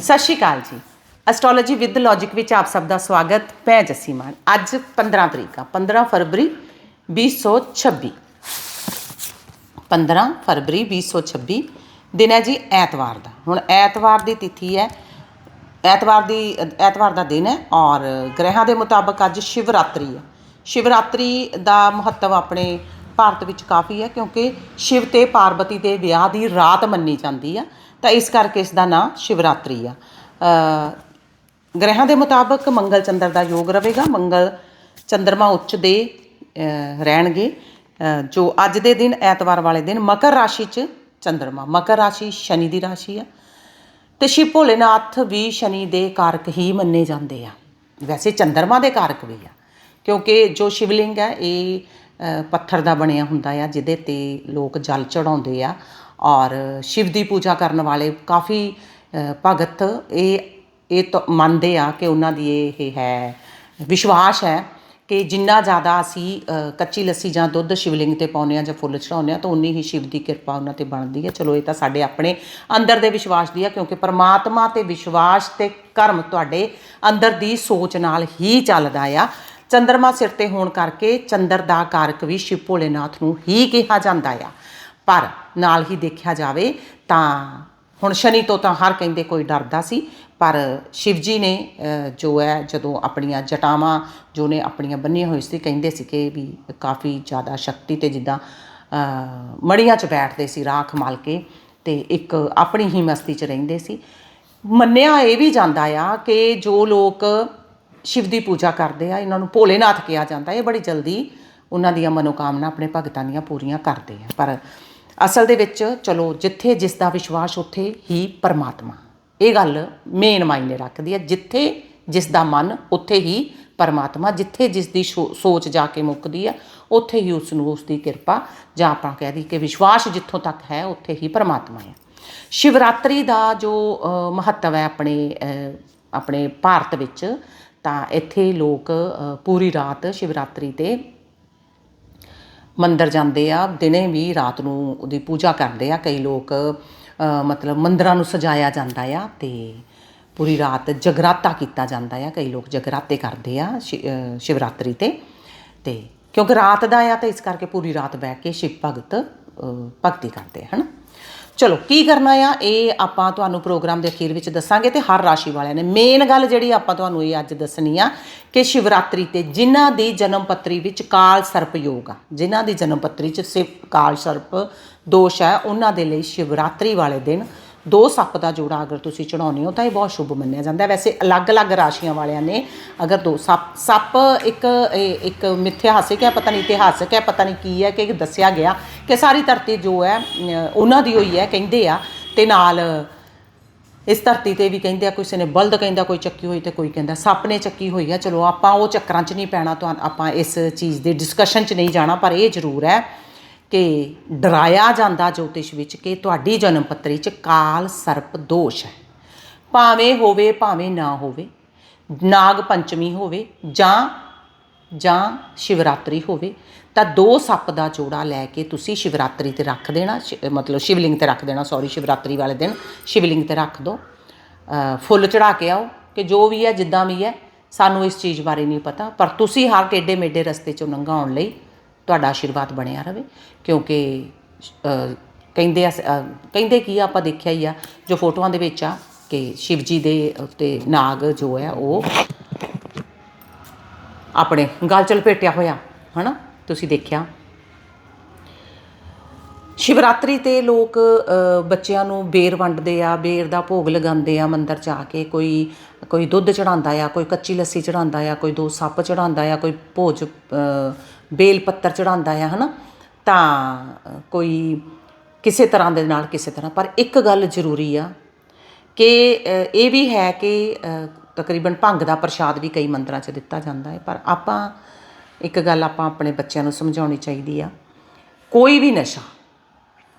ਸਤਿ ਸ਼੍ਰੀ ਅਕਾਲ ਜੀ। Astrology with logic ਵਿੱਚ ਆਪ ਸਭ ਦਾ ਸਵਾਗਤ, ਮੈਂ ਜੱਸੀ ਮਾਨ ਅੱਜ 15 ਤਰੀਕ ਆ 15 ਫਰਵਰੀ 2026 15 ਫਰਵਰੀ 2026 ਦਿਨ ਹੈ ਜੀ ਐਤਵਾਰ ਦਾ। ਹੁਣ ਐਤਵਾਰ ਦੀ ਤਿਥੀ ਹੈ, ਐਤਵਾਰ ਦੀ, ਐਤਵਾਰ ਦਾ ਦਿਨ ਹੈ ਔਰ ਗ੍ਰਹਿਾਂ ਦੇ ਮੁਤਾਬਕ ਅੱਜ ਸ਼ਿਵਰਾਤਰੀ ਹੈ। ਸ਼ਿਵਰਾਤਰੀ ਦਾ ਮਹੱਤਵ ਆਪਣੇ ਭਾਰਤ ਵਿੱਚ ਕਾਫੀ ਹੈ ਕਿਉਂਕਿ ਸ਼ਿਵ ਤੇ ਪਾਰਵਤੀ ਦੇ ਵਿਆਹ ਦੀ ਰਾਤ ਮੰਨੀ ਜਾਂਦੀ ਆ। ਤਾਂ ਇਸ ਕਰਕੇ ਇਸ ਦਾ ਨਾਮ ਸ਼ਿਵਰਾਤਰੀ ਆ। ਅ, ਗ੍ਰਹਿਾਂ ਦੇ ਮੁਤਾਬਕ ਮੰਗਲ ਚੰਦਰ ਦਾ ਯੋਗ ਰਹੇਗਾ। ਮੰਗਲ ਚੰਦਰਮਾ ਉੱਚ ਦੇ ਰਹਿਣਗੇ। ਜੋ ਅੱਜ ਦੇ ਦਿਨ ਐਤਵਾਰ ਵਾਲੇ ਦਿਨ ਮਕਰ ਰਾਸ਼ੀ 'ਚ ਚੰਦਰਮਾ। ਮਕਰ ਰਾਸ਼ੀ ਸ਼ਨੀ ਦੀ ਰਾਸ਼ੀ ਆ। ਤੇ ਸ਼ਿਵ ਭੋਲੇਨਾਥ ਵੀ ਸ਼ਨੀ ਦੇ ਕਾਰਕ ਹੀ ਮੰਨੇ ਜਾਂਦੇ ਆ। ਵੈਸੇ ਚੰਦਰਮਾ ਦੇ ਕਾਰਕ ਵੀ ਆ। ਕਿਉਂਕਿ ਜੋ ਸ਼ਿਵਲਿੰਗ ਹੈ ਇਹ ਪੱਥਰ ਦਾ ਬਣਿਆ ਹੁੰਦਾ ਆ ਜਿਹਦੇ ਤੇ ਲੋਕ ਜਲ ਚੜਾਉਂਦੇ ਆ। ਔਰ ਸ਼ਿਵ ਦੀ ਪੂਜਾ ਕਰਨ ਵਾਲੇ ਕਾਫੀ ਭਗਤ ਇਹ ਇਹ ਤਾਂ, ਮੰਨਦੇ ਆ ਕਿ ਉਹਨਾਂ ਦੀ ਇਹ ਹੈ, ਵਿਸ਼ਵਾਸ ਹੈ ਕਿ ਜਿੰਨਾ ਜ਼ਿਆਦਾ ਅਸੀਂ ਕੱਚੀ ਲੱਸੀ ਜਾਂ ਦੁੱਧ ਸ਼ਿਵਲਿੰਗ ਤੇ ਪਾਉਂਦੇ ਆ ਜਾਂ ਫੁੱਲ ਚੜਾਉਂਦੇ ਆ ਤਾਂ ਉਨੀ ਹੀ ਸ਼ਿਵ ਦੀ ਕਿਰਪਾ ਉਹਨਾਂ ਤੇ ਬਣਦੀ ਹੈ। ਚਲੋ ਇਹ ਤਾਂ ਸਾਡੇ ਆਪਣੇ ਅੰਦਰ ਦੇ ਵਿਸ਼ਵਾਸ ਦੀ ਆ ਕਿਉਂਕਿ ਪਰਮਾਤਮਾ ਤੇ ਵਿਸ਼ਵਾਸ ਤੇ ਕਰਮ ਤੁਹਾਡੇ ਅੰਦਰ ਦੀ ਸੋਚ ਨਾਲ ਹੀ ਚੱਲਦਾ ਆ। ਚੰਦਰਮਾ ਸਿਰ ਤੇ ਹੋਣ ਕਰਕੇ ਚੰਦਰ ਦਾ ਕਾਰਕ ਵੀ ਸ਼ਿਵ ਭੋਲੇਨਾਥ ਨੂੰ ਹੀ ਕਿਹਾ ਜਾਂਦਾ ਆ। ਪਰ ਨਾਲ ਹੀ ਦੇਖਿਆ ਜਾਵੇ ਤਾਂ ਹੁਣ ਸ਼ਨੀ ਤੋਂ ਤਾਂ ਹਰ ਕਹਿੰਦੇ ਕੋਈ ਡਰਦਾ ਸੀ, ਪਰ ਸ਼ਿਵਜੀ ਨੇ ਜੋ ਹੈ, ਜਦੋਂ ਆਪਣੀਆਂ ਜਟਾਵਾਂ, ਜੋ ਨੇ ਆਪਣੀਆਂ ਬੰਨੀਆਂ ਹੋਈ ਸੀ, ਕਹਿੰਦੇ ਸੀ ਕਿ ਵੀ ਕਾਫੀ ਜ਼ਿਆਦਾ ਸ਼ਕਤੀ ਤੇ ਜਿੱਦਾਂ ਮੜੀਆਂ 'ਚ ਬੈਠਦੇ ਸੀ, ਰਾਖ ਮਾਲ ਕੇ ਤੇ ਇੱਕ ਆਪਣੀ ਹੀ ਮਸਤੀ 'ਚ ਰਹਿੰਦੇ ਸੀ। ਮੰਨਿਆ ਇਹ ਵੀ ਜਾਂਦਾ ਆ ਕਿ ਜੋ ਲੋਕ ਸ਼ਿਵ ਦੀ ਪੂਜਾ ਕਰਦੇ ਆ, ਇਹਨਾਂ ਨੂੰ ਭੋਲੇਨਾਥ ਕਿਹਾ ਜਾਂਦਾ, ਇਹ ਬੜੀ ਜਲਦੀ ਉਹਨਾਂ ਦੀਆਂ ਮਨੋਕਾਮਨਾ ਆਪਣੇ ਭਗਤਾਂ ਦੀਆਂ ਪੂਰੀਆਂ ਕਰਦੇ ਆ। ਪਰ ਅਸਲ ਦੇ ਵਿੱਚ, ਚਲੋ, ਜਿੱਥੇ ਜਿਸ ਦਾ ਵਿਸ਼ਵਾਸ ਉੱਥੇ ਹੀ ਪਰਮਾਤਮਾ। ਇਹ ਗੱਲ ਮੇਨ ਮਾਇਨੇ ਰੱਖਦੀ ਹੈ। ਜਿੱਥੇ ਜਿਸ ਦਾ ਮਨ, ਉੱਥੇ ਹੀ ਪਰਮਾਤਮਾ। ਜਿੱਥੇ ਜਿਸ ਦੀ ਸ਼ੋ- ਸੋਚ ਜਾ ਕੇ ਮੁੱਕਦੀ ਆ ਉੱਥੇ ਹੀ ਉਸ ਨੂੰ ਉਸ ਦੀ ਕਿਰਪਾ। ਜਾਂ ਆਪਾਂ ਕਹਿ ਦਈਏ ਕਿ ਵਿਸ਼ਵਾਸ ਜਿੱਥੋਂ ਤੱਕ ਹੈ, ਉੱਥੇ ਹੀ ਪਰਮਾਤਮਾ ਹੈ। ਸ਼ਿਵਰਾਤਰੀ ਦਾ ਜੋ ਮਹੱਤਵ ਹੈ ਆਪਣੇ ਆਪਣੇ ਭਾਰਤ ਵਿੱਚ, ਤਾਂ ਇੱਥੇ ਲੋਕ ਪੂਰੀ ਰਾਤ ਸ਼ਿਵਰਾਤਰੀ ਤੇ ਮੰਦਰ ਜਾਂਦੇ ਆ, ਦਿਨੇ ਵੀ ਰਾਤ ਨੂੰ ਉਹਦੀ ਪੂਜਾ ਕਰਦੇ ਆ, ਕਈ ਲੋਕ ਮਤਲਬ ਮੰਦਰਾਂ ਨੂੰ ਸਜਾਇਆ ਜਾਂਦਾ ਆ ਤੇ ਪੂਰੀ ਰਾਤ ਜਗਰਾਤਾ ਕੀਤਾ ਜਾਂਦਾ ਆ, ਕਈ ਲੋਕ ਜਗਰਾਤੇ ਕਰਦੇ ਆ ਸ਼ਿ- ਸ਼ਿਵਰਾਤਰੀ ਤੇ। ਤੇ ਕਿਉਂਕਿ ਰਾਤ ਦਾ ਆ, ਤਾਂ ਇਸ ਕਰਕੇ ਪੂਰੀ ਰਾਤ ਬੈਠ ਕੇ ਸ਼ਿਵ ਭਗਤ ਭਗਤੀ ਕਰਦੇ ਆ, ਹਨਾ? ਚਲੋ, ਕੀ ਕਰਨਾ ਆ? ਇਹ ਆਪਾਂ ਤੁਹਾਨੂੰ ਪ੍ਰੋਗਰਾਮ ਦੇ ਅਖੀਰ ਵਿੱਚ ਦੱਸਾਂਗੇ ਤੇ ਹਰ ਰਾਸ਼ੀ ਵਾਲਿਆਂ ਨੇ। ਮੇਨ ਗੱਲ ਜਿਹੜੀ ਆਪਾਂ ਤੁਹਾਨੂੰ ਇਹ ਅੱਜ ਦੱਸਣੀ ਆ ਕਿ ਸ਼ਿਵਰਾਤਰੀ ਤੇ ਜਿਨ੍ਹਾਂ ਦੀ ਜਨਮ ਪੱਤਰੀ ਵਿੱਚ ਕਾਲ ਸਰਪ ਯੋਗ ਆ, ਜਿਨ੍ਹਾਂ ਦੀ ਜਨਮ ਪੱਤਰੀ 'ਚ ਸਿਰਫ ਕਾਲ ਸਰਪ ਦੋਸ਼ ਹੈ ਉਹਨਾਂ ਦੇ ਲਈ ਸ਼ਿਵਰਾਤਰੀ ਵਾਲੇ ਦਿਨ ਦੋ ਸੱਪ ਦਾ ਜੋੜਾ ਅਗਰ ਤੁਸੀਂ ਚੜਾਉਂਦੇ ਹੋ ਤਾਂ ਇਹ ਬਹੁਤ ਸ਼ੁਭ ਮੰਨਿਆ ਜਾਂਦਾ। ਹੈ ਵੈਸੇ ਅਲੱਗ-ਅਲੱਗ ਰਾਸ਼ੀਆਂ ਵਾਲਿਆਂ ਨੇ ਅਗਰ ਦੋ ਸੱਪ ਸੱਪ ਇੱਕ, ਇਹ ਇੱਕ ਮਿਥਿਹਾਸਿਕ ਹੈ, ਪਤਾ ਨਹੀਂ ਇਤਿਹਾਸਕ ਹੈ, ਪਤਾ ਨਹੀਂ ਕੀ ਹੈ ਕਿ ਦੱਸਿਆ ਗਿਆ ਕਿ ਸਾਰੀ ਧਰਤੀ ਜੋ ਹੈ ਉਹਨਾਂ ਦੀ ਹੋਈ ਹੈ, ਕਹਿੰਦੇ ਆ, ਤੇ ਨਾਲ ਇਸ ਧਰਤੀ ਤੇ ਵੀ ਕਹਿੰਦੇ ਆ, ਕਿਸੇ ਨੇ ਬਲਦ ਕਹਿੰਦਾ, ਕੋਈ ਚੱਕੀ ਹੋਈ ਤੇ ਕੋਈ ਕਹਿੰਦਾ, ਸੱਪ ਨੇ ਚੱਕੀ ਹੋਈ ਆ। ਚਲੋ ਆਪਾਂ ਉਹ ਚੱਕਰਾਂ 'ਚ ਨਹੀਂ ਪੈਣਾ, ਤੁਹਾਨੂੰ ਆਪਾਂ ਇਸ ਚੀਜ਼ ਦੇ ਡਿਸਕਸ਼ਨ 'ਚ ਨਹੀਂ ਜਾਣਾ, ਪਰ ਇਹ ਜ਼ਰੂਰ ਹੈ ਕਿ ਡਰਾਇਆ ਜਾਂਦਾ ਜੋਤਿਸ਼ ਵਿੱਚ ਕਿ ਤੁਹਾਡੀ ਜਨਮ ਪੱਤਰੀ 'ਚ ਕਾਲ ਸਰਪ ਦੋਸ਼ ਹੈ। ਭਾਵੇਂ ਹੋਵੇ ਭਾਵੇਂ ਨਾ ਹੋਵੇ ਨਾਗ ਪੰਚਮੀ ਹੋਵੇ ਜਾਂ ਜਾਂ ਸ਼ਿਵਰਾਤਰੀ ਹੋਵੇ ਤਾਂ ਦੋ ਸੱਪ ਦਾ ਜੋੜਾ ਲੈ ਕੇ ਤੁਸੀਂ ਸ਼ਿਵਰਾਤਰੀ ਤੇ ਰੱਖ ਦੇਣਾ ਸ਼ਿ- ਮਤਲਬ ਸ਼ਿਵਲਿੰਗ ਤੇ ਰੱਖ ਦੇਣਾ ਸੌਰੀ ਸ਼ਿਵਰਾਤਰੀ ਵਾਲੇ ਦਿਨ ਸ਼ਿਵਲਿੰਗ ਤੇ ਰੱਖ ਦਿਓ ਅ, ਫੁੱਲ ਚੜਾ ਕੇ ਆਓ ਕਿ ਜੋ ਵੀ ਹੈ ਜਿੱਦਾਂ ਵੀ ਹੈ ਸਾਨੂੰ ਇਸ ਚੀਜ਼ ਬਾਰੇ ਨਹੀਂ ਪਤਾ ਪਰ ਤੁਸੀਂ ਹਰ ਟੇਡੇ ਮੇਡੇ ਰਸਤੇ ਚੋਂ ਲੰਘਾਉਣ ਲਈ ਤੁਹਾਡਾ ਆਸ਼ੀਰਵਾਦ ਬਣਿਆ ਰਵੇ, ਕਿਉਂਕਿ ਕਹਿੰਦੇ ਆ ਕਹਿੰਦੇ ਕੀ ਆ, ਆਪਾਂ ਦੇਖਿਆ ਹੀ ਆ, ਜੋ ਫੋਟੋਆਂ ਦੇ ਵਿੱਚ ਆ, ਕਿ ਸ਼ਿਵ ਜੀ ਦੇ ਉੱਤੇ ਨਾਗ ਜੋ ਹੈ ਉਹ ਆਪਣੇ ਗਲ ਚ ਲਪੇਟਿਆ ਹੋਇਆ, ਹਨਾ? ਤੁਸੀਂ ਦੇਖਿਆ? ਸ਼ਿਵਰਾਤਰੀ ਤੇ ਲੋਕ ਬੱਚਿਆਂ ਨੂੰ ਬੇਰ ਵੰਡਦੇ ਆ ਬੇਰ ਦਾ ਭੋਗ ਲਗਾਉਂਦੇ ਆ ਮੰਦਰ ਚ ਆ ਕੇ। ਕੋਈ ਕੋਈ ਦੁੱਧ ਚੜਾਉਂਦਾ ਆ ਕੋਈ ਕੱਚੀ ਲੱਸੀ ਚੜਾਉਂਦਾ ਆ ਕੋਈ ਦੋ ਸੱਪ ਚੜਾਉਂਦਾ ਆ ਕੋਈ ਭੋਜ ਅ, ਬੇਲ ਪੱਤਰ ਚੜਾਉਂਦਾ ਆ ਹਨਾ? ਤਾਂ ਕੋਈ ਕਿਸੇ ਤਰ੍ਹਾਂ ਦੇ ਨਾਲ ਕਿਸੇ ਤਰ੍ਹਾਂ। ਪਰ ਇੱਕ ਗੱਲ ਜ਼ਰੂਰੀ ਆ ਕਿ ਇਹ ਵੀ ਹੈ ਕਿ ਤਕਰੀਬਨ ਭੰਗ ਦਾ ਪ੍ਰਸ਼ਾਦ ਵੀ ਕਈ ਮੰਦਰਾਂ 'ਚ ਦਿੱਤਾ ਜਾਂਦਾ ਹੈ। ਪਰ ਆਪਾਂ ਇੱਕ ਗੱਲ ਆਪਾਂ ਆਪਣੇ ਬੱਚਿਆਂ ਨੂੰ ਸਮਝਾਉਣੀ ਚਾਹੀਦੀ ਆ। ਕੋਈ ਵੀ ਨਸ਼ਾ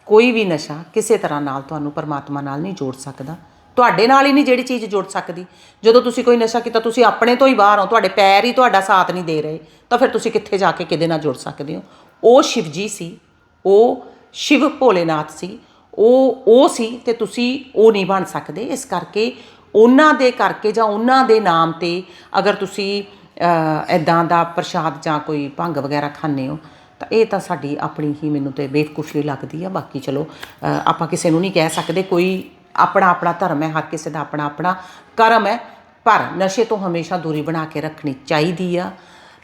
ਕੋਈ ਵੀ ਨਸ਼ਾ ਕਿਸੇ ਤਰ੍ਹਾਂ ਨਾਲ ਤੁਹਾਨੂੰ ਪਰਮਾਤਮਾ ਨਾਲ ਨਹੀਂ ਜੋੜ ਸਕਦਾ। ਤੁਹਾਡੇ ਨਾਲ ਹੀ ਨਹੀਂ ਜਿਹੜੀ ਚੀਜ਼ ਜੁੜ ਸਕਦੀ। ਜਦੋਂ ਤੁਸੀਂ ਕੋਈ ਨਸ਼ਾ ਕੀਤਾ, ਤੁਸੀਂ ਆਪਣੇ ਤੋਂ ਹੀ ਬਾਹਰ ਹੋ, ਤੁਹਾਡੇ ਪੈਰ ਹੀ ਤੁਹਾਡਾ ਸਾਥ ਨਹੀਂ ਦੇ ਰਹੇ, ਤਾਂ ਫਿਰ ਤੁਸੀਂ ਕਿੱਥੇ ਜਾ ਕੇ ਕਿਹਦੇ ਨਾਲ ਜੁੜ ਸਕਦੇ ਹੋ? ਉਹ ਸ਼ਿਵਜੀ ਸੀ, ਉਹ ਸ਼ਿਵ ਭੋਲੇਨਾਥ ਸੀ, ਉਹ ਉਹ ਸੀ ਤੇ ਤੁਸੀਂ ਉਹ ਨਹੀਂ ਬਣ ਸਕਦੇ। ਇਸ ਕਰਕੇ ਉਹਨਾਂ ਦੇ ਕਰਕੇ ਜਾਂ ਉਹਨਾਂ ਦੇ ਨਾਮ ਤੇ ਅਗਰ ਤੁਸੀਂ ਇਦਾਂ ਦਾ ਪ੍ਰਸ਼ਾਦ ਜਾਂ ਕੋਈ ਭੰਗ ਵਗੈਰਾ ਖਾਂਦੇ ਹੋ ਤਾਂ ਇਹ ਤਾਂ ਸਾਡੀ ਆਪਣੀ ਹੀ ਮੈਨੂੰ ਤੇ ਬੇਵਕੂਫੀ ਲੱਗਦੀ ਆ, ਬਾਕੀ ਚਲੋ ਆਪਾਂ ਕਿਸੇ ਨੂੰ ਨਹੀਂ ਕਹਿ ਸਕਦੇ, ਕੋਈ ਆਪਣਾ ਆਪਣਾ ਧਰਮ ਹੈ, ਹਰ ਕਿਸੇ ਦਾ ਆਪਣਾ ਆਪਣਾ ਕਰਮ ਹੈ, ਪਰ ਨਸ਼ੇ ਤੋਂ ਹਮੇਸ਼ਾ ਦੂਰੀ ਬਣਾ ਕੇ ਰੱਖਣੀ ਚਾਹੀਦੀ ਆ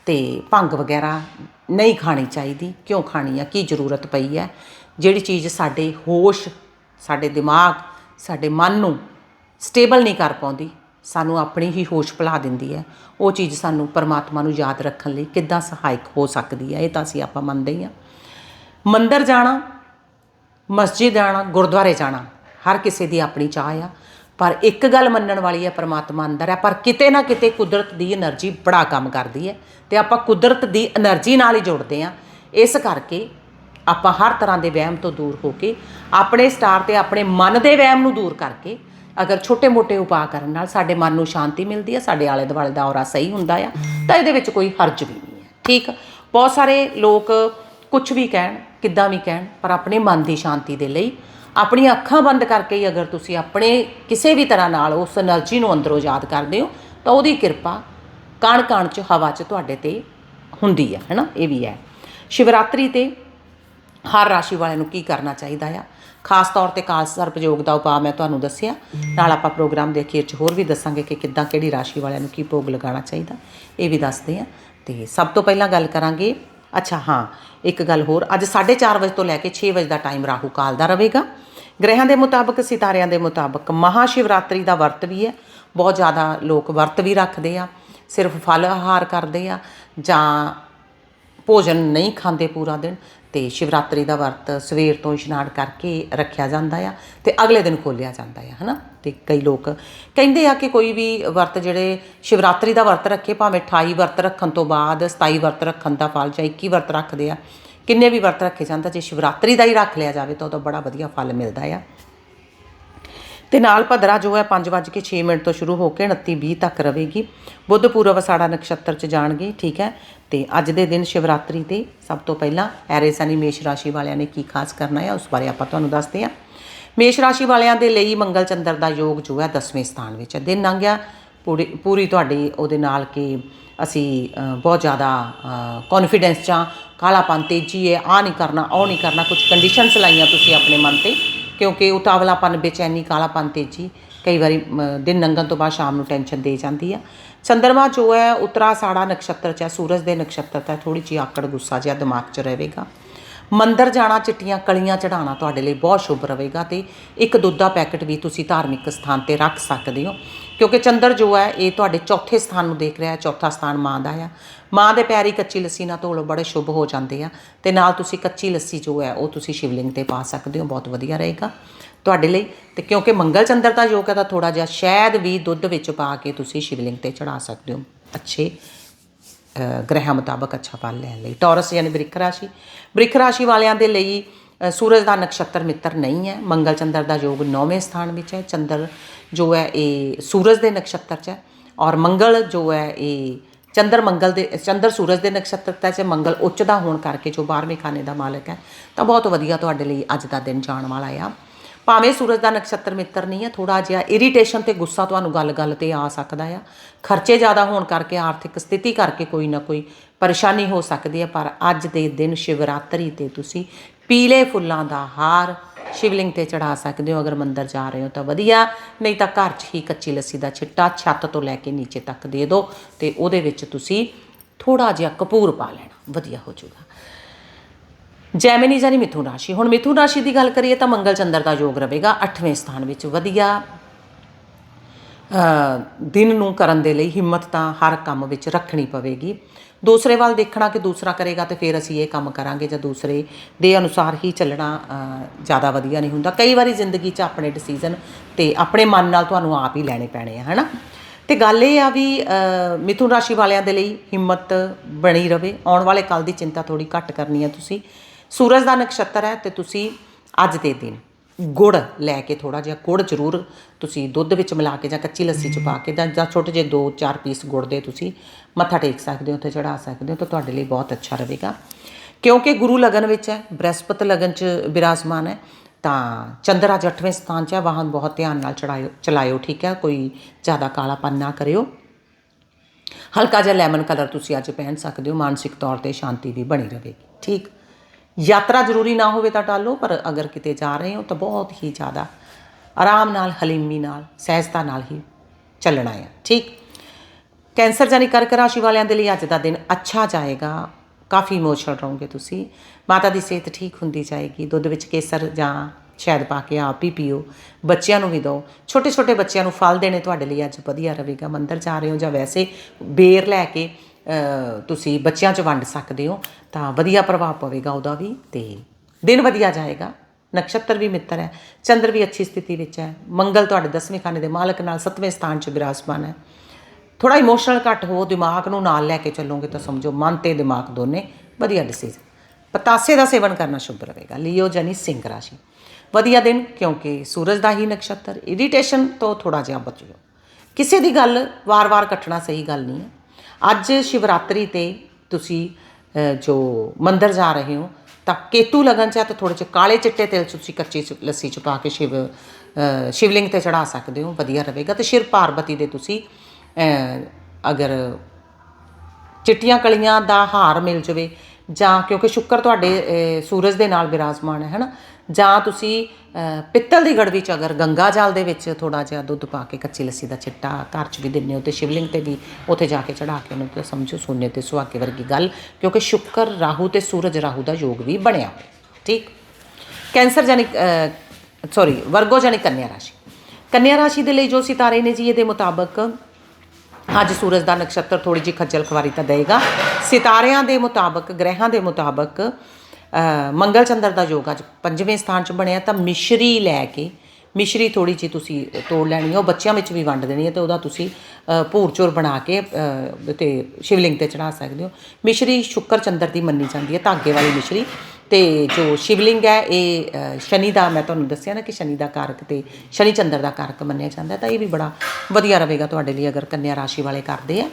ਤੇ ਭੰਗ ਵਗੈਰਾ ਨਹੀਂ ਖਾਣੀ ਚਾਹੀਦੀ, ਕਿਉਂ ਖਾਣੀ ਆ, ਕੀ ਜ਼ਰੂਰਤ ਪਈ ਹੈ, ਜਿਹੜੀ ਚੀਜ਼ ਸਾਡੇ ਹੋਸ਼, ਸਾਡੇ ਦਿਮਾਗ, ਸਾਡੇ ਮਨ ਨੂੰ ਸਟੇਬਲ ਨਹੀਂ ਕਰ ਪਾਉਂਦੀ ਸਾਨੂੰ ਆਪਣੀ ਹੀ ਹੋਸ਼ ਭੁਲਾ ਦਿੰਦੀ ਹੈ। ਉਹ ਚੀਜ਼ ਸਾਨੂੰ ਪਰਮਾਤਮਾ ਨੂੰ ਯਾਦ ਰੱਖਣ ਲਈ ਕਿੱਦਾਂ ਸਹਾਇਕ ਹੋ ਸਕਦੀ ਹੈ, ਇਹ ਤਾਂ ਅਸੀਂ ਆਪਾਂ ਮੰਨਦੇ ਹੀ ਆ ਮੰਦਰ ਜਾਣਾ, ਮਸਜਿਦ ਜਾਣਾ, ਗੁਰਦੁਆਰੇ ਜਾਣਾ, ਹਰ ਕਿਸੇ ਦੀ ਆਪਣੀ ਚਾਹ ਆ। ਪਰ ਇੱਕ ਗੱਲ ਮੰਨਣ ਵਾਲੀ ਹੈ, ਪਰਮਾਤਮਾ ਅੰਦਰ ਹੈ। ਪਰ ਕਿਤੇ ਨਾ ਕਿਤੇ ਕੁਦਰਤ ਦੀ એનર્ਜੀ ਬੜਾ ਕੰਮ ਕਰਦੀ ਹੈ ਤੇ ਆਪਾਂ ਕੁਦਰਤ ਦੀ એનર્ਜੀ ਨਾਲ ਹੀ ਜੁੜਦੇ ਹਾਂ। ਇਸ ਕਰਕੇ ਆਪਾਂ ਹਰ ਤਰ੍ਹਾਂ ਦੇ ਵਹਿਮ ਤੋਂ ਦੂਰ ਹੋ ਕੇ, ਆਪਣੇ ਸਟਾਰ ਤੇ ਆਪਣੇ ਮਨ ਦੇ ਵਹਿਮ ਨੂੰ ਦੂਰ ਕਰਕੇ ਅਗਰ ਛੋਟੇ-ਮੋਟੇ ਉਪਾਅ ਕਰਨ ਨਾਲ ਸਾਡੇ ਮਨ ਨੂੰ ਸ਼ਾਂਤੀ ਮਿਲਦੀ ਹੈ, ਸਾਡੇ ਆਲੇ ਦੁਆਲੇ ਦਾ ਔਰਾ ਸਹੀ ਹੁੰਦਾ ਆ, ਤਾਂ ਇਹਦੇ ਵਿੱਚ ਕੋਈ ਹਰਜ ਵੀ ਨਹੀਂ ਹੈ। ਠੀਕ? ਬਹੁਤ ਸਾਰੇ ਲੋਕ ਕੁਝ ਵੀ ਕਹਿਣ, ਕਿੱਦਾਂ ਵੀ ਕਹਿਣ, ਪਰ ਆਪਣੇ ਮਨ ਦੀ ਸ਼ਾਂਤੀ ਦੇ ਲਈ ਆਪਣੀਆਂ ਅੱਖਾਂ ਬੰਦ ਕਰਕੇ ਹੀ ਅਗਰ ਤੁਸੀਂ ਆਪਣੇ ਕਿਸੇ ਵੀ ਤਰ੍ਹਾਂ ਨਾਲ ਉਸ એનર્ਜੀ ਨੂੰ ਅੰਦਰੋਂ ਯਾਦ ਕਰਦੇ ਹੋ, ਤਾਂ ਉਹਦੀ ਕਿਰਪਾ ਕਣ-ਕਣ 'ਚ, ਹਵਾ 'ਚ ਤੁਹਾਡੇ ਤੇ ਹੁੰਦੀ ਹੈ, ਹੈਨਾ? ਇਹ ਵੀ ਹੈ। ਸ਼ਿਵਰਾਤਰੀ ਤੇ ਹਰ ਰਾਸ਼ੀ ਵਾਲਿਆਂ ਨੂੰ ਕੀ ਕਰਨਾ ਚਾਹੀਦਾ ਆ? ਖਾਸ ਤੌਰ ਤੇ ਕਾਲ ਸਰਪਯੋਗ ਦਾ ਉਪਾਅ ਮੈਂ ਤੁਹਾਨੂੰ ਦੱਸਿਆ। ਨਾਲ ਆਪਾਂ ਪ੍ਰੋਗਰਾਮ ਦੇ ਅਖੀਰ 'ਚ ਹੋਰ ਵੀ ਦੱਸਾਂਗੇ ਕਿ ਕਿੱਦਾਂ ਕਿਹੜੀ ਰਾਸ਼ੀ ਵਾਲਿਆਂ ਨੂੰ ਕੀ ਭੋਗ ਲਗਾਉਣਾ ਚਾਹੀਦਾ, ਇਹ ਵੀ ਦੱਸਦੇ ਆ ਤੇ ਸਭ ਤੋਂ ਪਹਿਲਾਂ ਗੱਲ ਕਰਾਂਗੇ, ਅੱਛਾ ਹਾਂ, ਇੱਕ ਗੱਲ ਹੋਰ, ਅੱਜ 4:30 ਵਜੇ ਤੋਂ ਲੈ ਕੇ 6 ਵਜੇ ਦਾ ਟਾਈਮ ਰਾਹੂ ਕਾਲ ਦਾ ਰਹੇਗਾ। ਗ੍ਰਹਿਆਂ ਦੇ ਮੁਤਾਬਕ, ਸਿਤਾਰਿਆਂ ਦੇ ਮੁਤਾਬਕ ਮਹਾ ਸ਼ਿਵਰਾਤਰੀ ਦਾ ਵਰਤ ਵੀ ਹੈ। ਬਹੁਤ ਜ਼ਿਆਦਾ ਲੋਕ ਵਰਤ ਵੀ ਰੱਖਦੇ ਆ, ਸਿਰਫ ਫਲ ਆਹਾਰ ਕਰਦੇ ਆ ਜਾਂ ਭੋਜਨ ਨਹੀਂ ਖਾਂਦੇ ਪੂਰਾ ਦਿਨ। ਤੇ ਸ਼ਿਵਰਾਤਰੀ ਦਾ ਵਰਤ ਸਵੇਰ ਤੋਂ ਇਸ਼ਨਾਨ ਕਰਕੇ ਰੱਖਿਆ ਜਾਂਦਾ ਆ ਤੇ ਅਗਲੇ ਦਿਨ ਖੋਲਿਆ ਜਾਂਦਾ ਆ, ਹਨਾ? ਤੇ ਕਈ ਲੋਕ ਕਹਿੰਦੇ ਆ ਕਿ ਕੋਈ ਵੀ ਵਰਤ ਜਿਹੜੇ ਸ਼ਿਵਰਾਤਰੀ ਦਾ ਵਰਤ ਰੱਖੇ, ਭਾਵੇਂ 28 ਵਰਤ ਰੱਖਣ ਤੋਂ ਬਾਅਦ 27 ਵਰਤ ਰੱਖਣ ਦਾ ਫਲ ਜਾਂ 21 ਵਰਤ ਰੱਖਦੇ ਆ, ਕਿੰਨੇ ਵੀ ਵਰਤ ਰੱਖੇ ਜਾਂਦਾ ਜੇ ਸ਼ਿਵਰਾਤਰੀ ਦਾ ਹੀ ਰੱਖ ਲਿਆ ਜਾਵੇ ਤਾਂ ਉਹਦਾ ਬੜਾ ਵਧੀਆ ਫਲ ਮਿਲਦਾ ਆ। ਤੇ ਨਾਲ ਭਦਰਾ ਜੋ ਹੈ 5:06 ਮਿੰਟ ਤੋਂ ਸ਼ੁਰੂ ਹੋ ਕੇ 29:20 ਤੱਕ ਰਹੇਗੀ। ਬੁੱਧ ਪੂਰਵ ਸਾੜਾ ਨਕਸ਼ਤਰ ਚ ਜਾਣਗੇ, ਠੀਕ ਹੈ? ਤੇ ਅੱਜ ਦੇ ਦਿਨ ਸ਼ਿਵਰਾਤਰੀ ਤੇ ਸਭ ਤੋਂ ਪਹਿਲਾਂ ਐਰੇ ਸਨੀ ਮੇਸ਼ ਰਾਸ਼ੀ ਵਾਲਿਆਂ ਨੇ ਕੀ ਖਾਸ ਕਰਨਾ ਹੈ, ਉਸ ਬਾਰੇ ਆਪਾਂ ਤੁਹਾਨੂੰ ਦੱਸਦੇ ਹਾਂ। ਮੇਸ਼ ਰਾਸ਼ੀ ਵਾਲਿਆਂ ਦੇ ਲਈ ਮੰਗਲ ਚੰਦਰ ਦਾ ਯੋਗ ਜੋ ਹੈ 10ਵੇਂ ਸਥਾਨ ਵਿੱਚ ਹੈ। ਦਿਨ ਲੰਘ ਗਿਆ। ਪੂਰੀ ਪੂਰੀ ਤੁਹਾਡੀ ਉਹਦੇ ਨਾਲ ਕਿ ਅਸੀਂ ਬਹੁਤ ਜ਼ਿਆਦਾ ਕੌਨਫੀਡੈਂਸ ਚ ਕਾਲਾਪਨ ਤੇਜ਼ੀ ਹੈ ਆ ਨਹੀਂ ਕਰਨਾ, ਉਹ ਨਹੀਂ ਕਰਨਾ ਕੁਝ ਕੰਡੀਸ਼ਨਸ ਲਾਈਆਂ ਤੁਸੀਂ ਆਪਣੇ ਮਨ ਤੇ। ਕਿਉਂਕਿ ਉਤਾਵਲਾਪਨ ਬੇਚੈਨੀ, ਕਾਲਾਪਨ ਤੇਜ਼ੀ ਕਈ ਵਾਰੀ ਦਿਨ ਲੰਘਣ ਤੋਂ ਬਾਅਦ ਸ਼ਾਮ ਨੂੰ ਟੈਨਸ਼ਨ ਦੇ ਜਾਂਦੀ ਆ। ਚੰਦਰਮਾ ਜੋ ਹੈ, ਉਤਰਾ ਸਾੜਾ ਨਕਸ਼ਤਰ ਚ ਹੈ, ਸੂਰਜ ਦੇ ਨਕਸ਼ਤਰ ਤਾਂ ਹੈ ਥੋੜੀ ਜਿਹੀ ਆਕੜ ਗੁੱਸਾ ਜਿਹਾ ਦਿਮਾਗ 'ਚ ਰਹੇਗਾ। ਮੰਦਰ ਜਾਣਾ, ਚਿੱਟੀਆਂ ਕਲੀਆਂ ਚੜਾਉਣਾ ਤੁਹਾਡੇ ਲਈ ਬਹੁਤ ਸ਼ੁਭ ਰਹੇਗਾ ਤੇ ਇੱਕ ਦੁੱਧ ਦਾ ਪੈਕਟ ਵੀ ਤੁਸੀਂ ਧਾਰਮਿਕ ਸਥਾਨ ਤੇ ਰੱਖ ਸਕਦੇ ਹੋ। ਕਿਉਂਕਿ ਚੰਦਰ ਜੋ ਹੈ ਇਹ ਤੁਹਾਡੇ ਚੌਥੇ ਸਥਾਨ ਨੂੰ ਦੇਖ ਰਿਹਾ ਹੈ ਚੌਥਾ ਸਥਾਨ ਮਾਂ ਦਾ ਆ ਮਾਂ ਦੇ ਪੈਰੀ ਕੱਚੀ ਲੱਸੀ ਨਾਲ ਧੋ ਲਓ ਬੜੇ ਸ਼ੁਭ ਹੋ ਜਾਂਦੇ ਆ। ਤੇ ਨਾਲ ਤੁਸੀਂ ਕੱਚੀ ਲੱਸੀ ਜੋ ਹੈ ਉਹ ਤੁਸੀਂ ਸ਼ਿਵਲਿੰਗ ਤੇ ਪਾ ਸਕਦੇ ਹੋ ਬਹੁਤ ਵਧੀਆ ਰਹੇਗਾ ਤੁਹਾਡੇ ਲਈ। ਤੇ ਕਿਉਂਕਿ ਮੰਗਲ ਚੰਦਰ ਦਾ ਯੋਗ ਹੈ ਤਾਂ ਥੋੜਾ ਜਿਹਾ ਸ਼ਹਿਦ ਵੀ ਦੁੱਧ ਵਿੱਚ ਪਾ ਕੇ ਤੁਸੀਂ ਸ਼ਿਵਲਿੰਗ ਤੇ ਚੜਾ ਸਕਦੇ ਹੋ। ਅੱਛੇ ਅ, ਮੁਤਾਬਕ ਅੱਛਾ ਫਲ ਲੈਣ ਲਈ। ਟੌਰਸ ਯਾਨੀ ਬ੍ਰਿਖ ਰਾਸ਼ੀ। ਬ੍ਰਿਖ ਰਾਸ਼ੀ ਵਾਲਿਆਂ ਦੇ ਲਈ ਸੂਰਜ ਦਾ ਨਕਸ਼ਤਰ ਮਿੱਤਰ ਨਹੀਂ ਹੈ। ਮੰਗਲ ਚੰਦਰ ਦਾ ਯੋਗ 9ਵੇਂ ਸਥਾਨ ਵਿੱਚ ਹੈ। ਚੰਦਰ ਜੋ ਹੈ ਇਹ ਸੂਰਜ ਦੇ ਨਕਸ਼ਤਰ 'ਚ ਹੈ ਔਰ ਮੰਗਲ ਜੋ ਹੈ ਇਹ ਚੰਦਰ ਮੰਗਲ ਦੇ, ਚੰਦਰ ਸੂਰਜ ਦੇ ਨਕਸ਼ਤਰ 'ਚ ਮੰਗਲ ਉੱਚ ਦਾ ਹੋਣ ਕਰਕੇ ਜੋ 12ਵੇਂ ਖਾਨੇ ਦਾ ਮਾਲਕ ਹੈ, ਤਾਂ ਬਹੁਤ ਵਧੀਆ ਤੁਹਾਡੇ ਲਈ ਅੱਜ ਦਾ ਦਿਨ ਜਾਣ ਵਾਲਾ ਆ। ਭਾਵੇਂ ਸੂਰਜ ਦਾ ਨਕਸ਼ਤਰ ਮਿੱਤਰ ਨਹੀਂ ਹੈ ਥੋੜਾ ਜਿਹਾ ਇਰੀਟੇਸ਼ਨ ਤੇ ਗੁੱਸਾ ਤੁਹਾਨੂੰ ਗੱਲ-ਗੱਲ ਤੇ ਆ ਸਕਦਾ ਆ। ਖਰਚੇ ਜ਼ਿਆਦਾ ਹੋਣ ਕਰਕੇ, ਆਰਥਿਕ ਸਥਿਤੀ ਕਰਕੇ ਕੋਈ ਨਾ ਕੋਈ ਪਰੇਸ਼ਾਨੀ ਹੋ ਸਕਦੀ ਹੈ, ਪਰ ਅੱਜ ਦੇ ਦਿਨ ਸ਼ਿਵਰਾਤਰੀ ਤੇ ਤੁਸੀਂ ਪੀਲੇ ਫੁੱਲਾਂ ਦਾ ਹਾਰ ਸ਼ਿਵਲਿੰਗ ਤੇ ਚੜਾ ਸਕਦੇ ਹੋ, ਅਗਰ ਮੰਦਰ ਜਾ ਰਹੇ ਹੋ ਤਾਂ ਵਧੀਆ, ਨਹੀਂ ਤਾਂ ਘਰ 'ਚ ਹੀ ਕੱਚੀ ਲੱਸੀ ਦਾ ਛਿੱਟਾ ਛੱਤ ਤੋਂ ਲੈ ਕੇ ਨੀਚੇ ਤੱਕ ਦੇ ਦਿਓ ਤੇ ਉਹਦੇ ਵਿੱਚ ਤੁਸੀਂ ਥੋੜਾ ਜਿਹਾ ਕਪੂਰ ਪਾ ਲੈਣਾ, ਵਧੀਆ ਹੋ ਜਾਊਗਾ। ਜੈਮਿਨੀ ਜਾਨੀ ਮਿਥੁਨ ਰਾਸ਼ੀ, ਹੁਣ ਮਿਥੁਨ ਰਾਸ਼ੀ ਦੀ ਗੱਲ ਕਰੀਏ ਤਾਂ ਮੰਗਲ ਚੰਦਰ ਦਾ ਯੋਗ ਰਹੇਗਾ 8ਵੇਂ ਸਥਾਨ ਵਿੱਚ ਵਧੀਆ ਦਿਨ ਨੂੰ ਕਰਨ ਦੇ ਲਈ ਹਿੰਮਤ ਤਾਂ ਹਰ ਕੰਮ ਵਿੱਚ ਰੱਖਣੀ ਪਵੇਗੀ। ਦੂਸਰੇ ਵੱਲ ਦੇਖਣਾ ਕਿ ਦੂਸਰਾ ਕਰੇਗਾ ਤੇ ਫਿਰ ਅਸੀਂ ਇਹ ਕੰਮ ਕਰਾਂਗੇ ਜਾਂ ਦੂਸਰੇ ਦੇ ਅਨੁਸਾਰ ਹੀ ਚੱਲਣਾ ਜ਼ਿਆਦਾ ਵਧੀਆ ਨਹੀਂ ਹੁੰਦਾ। ਕਈ ਵਾਰੀ ਜ਼ਿੰਦਗੀ 'ਚ ਆਪਣੇ ਡਿਸੀਜਨ ਤੇ ਆਪਣੇ ਮਨ ਨਾਲ ਤੁਹਾਨੂੰ ਆਪ ਹੀ ਲੈਣੇ ਪੈਣੇ ਆ, ਹਨਾ? ਤੇ ਗੱਲ ਇਹ ਆ ਵੀ ਮਿਥੁਨ ਰਾਸ਼ੀ ਵਾਲਿਆਂ ਦੇ ਲਈ ਹਿੰਮਤ ਬਣੀ ਰਵੇ। ਆਉਣ ਵਾਲੇ ਕੱਲ ਦੀ ਚਿੰਤਾ ਥੋੜੀ ਘੱਟ ਕਰਨੀ ਹੈ ਤੁਸੀਂ। ਸੂਰਜ ਦਾ ਨਕਸ਼ਤਰ ਹੈ ਤੇ ਤੁਸੀਂ ਅੱਜ ਦੇ ਦਿਨ। ਗੁੜ ਲੈ ਕੇ ਥੋੜਾ ਜਿਹਾ ਗੁੜ ਜ਼ਰੂਰ ਤੁਸੀਂ ਦੁੱਧ ਵਿੱਚ ਮਿਲਾ ਕੇ ਜਾਂ ਕੱਚੀ ਲੱਸੀ ਚ ਪਾ ਕੇ ਜਾਂ ਛੋਟੇ ਜਿਹੇ 2-4 ਪੀਸ ਗੁੜ ਦੇ ਤੁਸੀਂ ਮੱਥਾ ਟੇਕ ਸਕਦੇ ਹੋ ਤੇ ਚੜਾ ਸਕਦੇ ਹੋ ਤਾਂ ਤੁਹਾਡੇ ਲਈ ਬਹੁਤ ਅੱਛਾ ਰਹੇਗਾ। ਕਿਉਂਕਿ ਗੁਰੂ ਲਗਨ ਵਿੱਚ ਹੈ, ਬ੍ਰਹਸਪਤ ਲਗਨ ਚ ਬਿਰਾਜਮਾਨ ਹੈ, ਤਾਂ ਚੰਦਰ ਅੱਜ 8ਵੇਂ ਸਥਾਨ 'ਚ ਹੈ, ਵਾਹਨ ਬਹੁਤ ਧਿਆਨ ਨਾਲ ਚੜਾਇਓ ਚਲਾਇਓ, ਠੀਕ ਹੈ, ਕੋਈ ਜ਼ਿਆਦਾ ਕਾਲਾਪਨ ਨਾ ਕਰਿਓ। ਹਲਕਾ ਜਿਹਾ ਲੈਮਨ ਕਲਰ ਤੁਸੀਂ ਅੱਜ ਪਹਿਨ ਸਕਦੇ ਹੋ, ਮਾਨਸਿਕ ਤੌਰ ਤੇ ਸ਼ਾਂਤੀ ਵੀ ਬਣੀ ਰਹੇਗੀ, ਠੀਕ? ਯਾਤਰਾ ਜ਼ਰੂਰੀ ਨਾ ਹੋਵੇ ਤਾਂ ਟਾਲੋ, ਪਰ ਅਗਰ ਕਿਤੇ ਜਾ ਰਹੇ ਹੋ ਤਾਂ ਬਹੁਤ ਹੀ ਜ਼ਿਆਦਾ ਆਰਾਮ ਨਾਲ, ਹਲੀਮੀ ਨਾਲ, ਸਹਿਜਤਾ ਨਾਲ ਹੀ ਚੱਲਣਾ ਹੈ। ਠੀਕ? ਕੈਂਸਰ ਜਾਨੀ ਕਰਕ ਰਾਸ਼ੀ ਵਾਲਿਆਂ ਦੇ ਲਈ ਅੱਜ ਦਾ ਦਿਨ ਅੱਛਾ ਜਾਏਗਾ। ਕਾਫੀ ਇਮੋਸ਼ਨਲ ਰਹੋਗੇ ਤੁਸੀਂ। ਮਾਤਾ ਦੀ ਸਿਹਤ ਠੀਕ ਹੁੰਦੀ ਜਾਏਗੀ। ਦੁੱਧ ਵਿੱਚ ਕੇਸਰ ਜਾਂ ਸ਼ਾਇਦ ਪਾ ਕੇ ਆਪ ਹੀ ਪੀਓ। ਬੱਚਿਆਂ ਨੂੰ ਵੀ ਦਿਓ। ਛੋਟੇ ਛੋਟੇ ਬੱਚਿਆਂ ਨੂੰ ਫਲ ਦੇਣੇ ਤੁਹਾਡੇ ਲਈ ਅੱਜ ਵਧੀਆ ਰਹੇਗਾ। ਮੰਦਰ ਜਾ ਰਹੇ ਹੋ ਜਾਂ ਵੈਸੇ ਬੇਰ ਲੈ ਕੇ ਤੁਸੀਂ ਬੱਚਿਆਂ 'ਚ ਵੰਡ ਸਕਦੇ ਹੋ, ਤਾਂ ਵਧੀਆ ਪ੍ਰਭਾਵ ਪਵੇਗਾ ਉਹਦਾ ਵੀ ਤੇ ਦਿਨ ਵਧੀਆ ਜਾਏਗਾ। ਨਕਸ਼ਤਰ ਵੀ ਮਿੱਤਰ ਹੈ, ਚੰਦਰ ਵੀ ਅੱਛੀ ਸਥਿਤੀ ਵਿੱਚ ਹੈ। ਮੰਗਲ ਤੁਹਾਡੇ 10ਵੇਂ ਖਾਨੇ ਦੇ ਮਾਲਕ ਨਾਲ 7ਵੇਂ ਸਥਾਨ 'ਚ ਵਿਰਾਜਮਾਨ ਹੈ। ਥੋੜਾ ਇਮੋਸ਼ਨਲ ਘੱਟ ਹੋ, ਦਿਮਾਗ ਨੂੰ ਨਾਲ ਲੈ ਕੇ ਚੱਲੋਗੇ ਤਾਂ ਸਮਝੋ ਮਨ ਤੇ ਦਿਮਾਗ ਦੋਨੇ ਵਧੀਆ ਡਿਸੀਜਨ ਪਤਾਸੇ ਦਾ ਸੇਵਨ ਕਰਨਾ ਸ਼ੁਭ ਰਹੇਗਾ। ਲਿਓ ਜਾਨੀ ਸਿੰਘ ਰਾਸ਼ੀ। ਵਧੀਆ ਦਿਨ, ਕਿਉਂਕਿ ਸੂਰਜ ਦਾ ਹੀ ਨਕਸ਼ਤਰ। ਇਰੀਟੇਸ਼ਨ ਤੋਂ ਥੋੜਾ ਜਿਹਾ ਬਚੋ ਕਿਸੇ ਦੀ ਗੱਲ ਵਾਰ-ਵਾਰ ਕੱਟਣਾ ਸਹੀ ਗੱਲ ਨਹੀਂ ਹੈ। ਅੱਜ ਸ਼ਿਵਰਾਤਰੀ ਤੇ ਤੁਸੀਂ ਜੋ ਮੰਦਰ ਜਾ ਰਹੇ ਹੋ, ਤਾਂ ਕੇਤੂ ਲਗਨ ਚ ਤਾਂ ਥੋੜੇ ਜਿਹੇ ਕਾਲੇ ਚਿੱਟੇ ਤਿਲ ਤੁਸੀਂ ਕੱਚੀ ਲੱਸੀ ਚ ਪਾ ਕੇ ਸ਼ਿਵ ਸ਼ਿਵਲਿੰਗ ਤੇ ਚੜਾ ਸਕਦੇ ਹੋ, ਵਧੀਆ ਰਹੇਗਾ। ਤੇ ਸ਼ਿਰ ਪਾਰਵਤੀ ਦੇ ਤੁਸੀਂ ਅਗਰ ਚਿੱਟੀਆਂ ਕਲੀਆਂ ਦਾ ਹਾਰ ਮਿਲ ਜਾਵੇ ਜਾਂ ਕਿਉਂਕਿ ਸ਼ੁੱਕਰ ਤੁਹਾਡੇ ਸੂਰਜ ਦੇ ਨਾਲ ਬਿਰਾਜਮਾਨ ਹੈ, ਹਨਾ? ਜਾਂ ਤੁਸੀਂ ਪਿੱਤਲ ਦੀ ਗੜਵੀ ਚ ਅਗਰ ਗੰਗਾ ਜਲ ਦੇ ਵਿੱਚ ਥੋੜਾ ਜਿਹਾ ਦੁੱਧ ਪਾ ਕੇ ਕੱਚੀ ਲੱਸੀ ਦਾ ਛਿੱਟਾ ਘਰ ਚ ਵੀ ਦਿੰਦੇ ਹੋ ਤੇ ਸ਼ਿਵਲਿੰਗ ਤੇ ਵੀ ਉੱਥੇ ਜਾ ਕੇ ਚੜਾ ਕੇ ਉਹਨੂੰ ਤਾਂ ਸਮਝੋ ਸੋਨੇ ਤੇ ਸੁਹਾਗੇ ਵਰਗੀ ਗੱਲ, ਕਿਉਂਕਿ ਸ਼ੁੱਕਰ ਰਾਹੂ ਤੇ ਸੂਰਜ ਰਾਹੂ ਦਾ ਯੋਗ ਵੀ ਬਣਿਆ ਹੋਇਆ, ਠੀਕ? ਕੈਂਸਰ ਜਾਨੀ ਸੌਰੀ ਵਰਗੋ ਜਾਨੀ ਕੰਨਿਆ ਰਾਸ਼ੀ। ਕੰਨਿਆ ਰਾਸ਼ੀ ਦੇ ਲਈ ਜੋ ਸਿਤਾਰੇ ਨੇ ਜੀ, ਇਹਦੇ ਮੁਤਾਬਕ ਅੱਜ ਸੂਰਜ ਦਾ ਨਕਸ਼ਤਰ ਥੋੜੀ ਜਿਹੀ ਖੱਜਲ ਖਵਾਰੀ ਤਾਂ ਦੇਗਾ ਸਿਤਾਰਿਆਂ ਦੇ ਮੁਤਾਬਕ ਗ੍ਰਹਿਆਂ ਦੇ ਮੁਤਾਬਕ ਮੰਗਲ ਚੰਦਰ ਦਾ ਯੋਗ ਅੱਜ ਪੰਜਵੇਂ ਸਥਾਨ 'ਚ ਬਣਿਆ ਤਾਂ ਮਿਸ਼ਰੀ ਲੈ ਕੇ ਮਿਸ਼ਰੀ ਥੋੜੀ ਜਿਹੀ ਤੁਸੀਂ ਤੋੜ ਲੈਣੀ ਹੈ ਉਹ ਬੱਚਿਆਂ ਵਿੱਚ ਵੀ ਵੰਡ ਦੇਣੀ ਹੈ ਤੇ ਉਹਦਾ ਤੁਸੀਂ ਅ, ਭੂਰ ਬਣਾ ਕੇ ਅ, ਤੇ ਸ਼ਿਵਲਿੰਗ ਤੇ ਚੜਾ ਸਕਦੇ ਹੋ। ਮਿਸ਼ਰੀ ਸ਼ੁੱਕਰ ਚੰਦਰ ਦੀ ਮੰਨੀ ਜਾਂਦੀ ਹੈ ਧਾਗੇ ਵਾਲੀ ਮਿਸ਼ਰੀ। ਤੇ ਜੋ ਸ਼ਿਵਲਿੰਗ ਹੈ ਇਹ ਸ਼ਨੀ ਦਾ ਮੈਂ ਤੁਹਾਨੂੰ ਦੱਸਿਆ ਨਾ ਕਿ ਸ਼ਨੀ ਦਾ ਕਾਰਕ ਤੇ ਸ਼ਨੀ ਚੰਦਰ ਦਾ ਕਾਰਕ ਮੰਨਿਆ ਜਾਂਦਾ ਤਾਂ ਇਹ ਵੀ ਬੜਾ ਵਧੀਆ ਰਹੇਗਾ ਤੁਹਾਡੇ ਲਈ ਅਗਰ ਕੰਨਿਆ ਰਾਸ਼ੀ ਵਾਲੇ ਕਰਦੇ ਆ